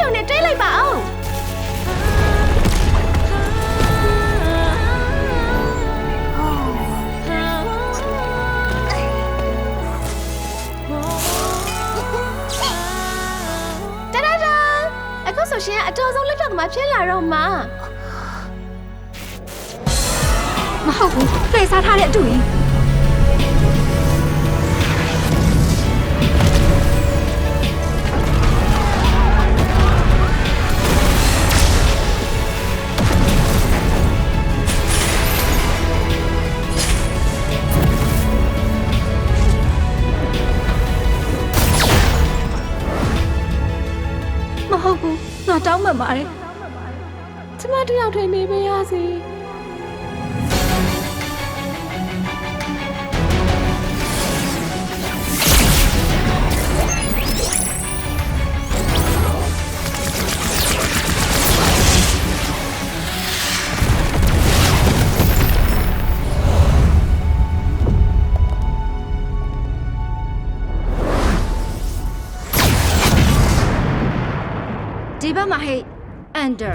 ရုံနဲ့တွေးလိုက်ပါအောင်တဒါဒါအခုဆိုရှင်ကအတော်ဆုံးလက်တော့ကမှဖြစ်လာတော့မှာမဟုတ်ဘူးဖေးစားထားတဲ့အတူကြီး တောင်းပန်ပါတယ်ကျမတယောက်တည်းနေပေးရစီ ဒီဘက်မှာဟဲ့ under